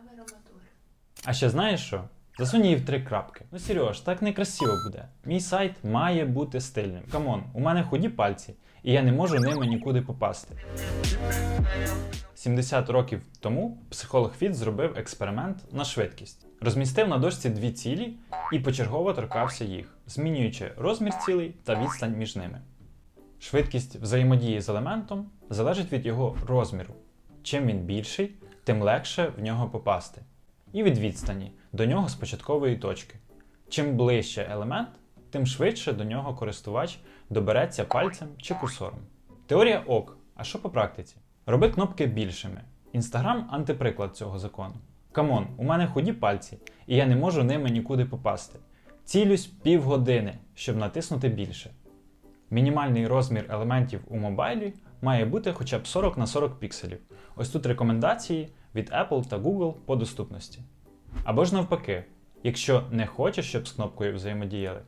камера мотор. А ще знаєш що? Засунь її в три крапки. Ну Сереж, так некрасиво буде. Мій сайт має бути стильним. Камон, у мене худі пальці, і я не можу ними нікуди попасти. 70 років тому психолог Фіт зробив експеримент на швидкість. Розмістив на дошці дві цілі і почергово торкався їх, змінюючи розмір цілей та відстань між ними. Швидкість взаємодії з елементом залежить від його розміру. Чим він більший, тим легше в нього попасти. І від відстані до нього з початкової точки. Чим ближче елемент, тим швидше до нього користувач добереться пальцем чи курсором. Теорія ок. А що по практиці? Роби кнопки більшими. Інстаграм антиприклад цього закону. Камон, у мене худі пальці, і я не можу ними нікуди попасти. Цілюсь півгодини, щоб натиснути більше. Мінімальний розмір елементів у мобайлі має бути хоча б 40 на 40 пікселів. Ось тут рекомендації від Apple та Google по доступності. Або ж навпаки, якщо не хочеш, щоб з кнопкою взаємодіяли,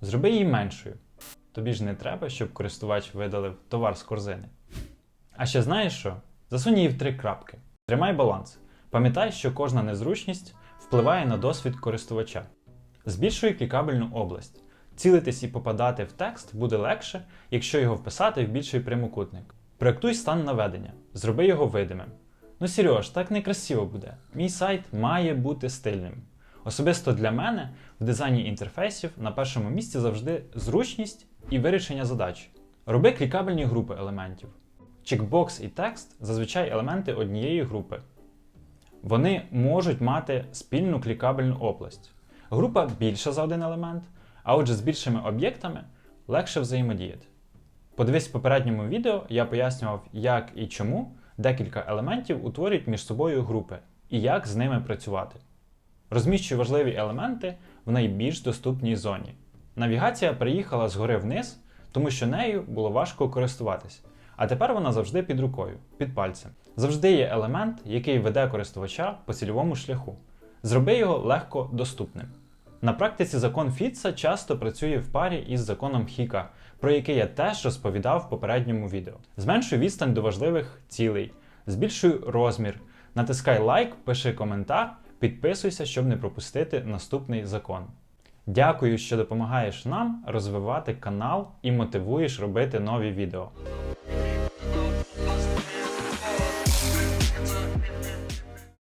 зроби її меншою. Тобі ж не треба, щоб користувач видалив товар з корзини. А ще знаєш що? Засунь її в три крапки. Тримай баланс. Пам'ятай, що кожна незручність впливає на досвід користувача. Збільшуй клікабельну область. Цілитись і попадати в текст буде легше, якщо його вписати в більший прямокутник. Проектуй стан наведення, зроби його видимим. Ну Сереж, так некрасиво буде. Мій сайт має бути стильним. Особисто для мене в дизайні інтерфейсів на першому місці завжди зручність і вирішення задач. Роби клікабельні групи елементів. Чекбокс і текст зазвичай елементи однієї групи. Вони можуть мати спільну клікабельну область. Група більша за один елемент, а отже, з більшими об'єктами легше взаємодіяти. Подивись в попередньому відео, я пояснював, як і чому декілька елементів утворюють між собою групи і як з ними працювати. Розміщуй важливі елементи в найбільш доступній зоні. Навігація приїхала згори вниз, тому що нею було важко користуватись. А тепер вона завжди під рукою, під пальцем. Завжди є елемент, який веде користувача по цільовому шляху. Зроби його легко доступним. На практиці закон Фітца часто працює в парі із законом Хіка, про який я теж розповідав в попередньому відео. Зменшуй відстань до важливих цілей, збільшуй розмір, натискай лайк, пиши коментар, підписуйся, щоб не пропустити наступний закон. Дякую, що допомагаєш нам розвивати канал і мотивуєш робити нові відео.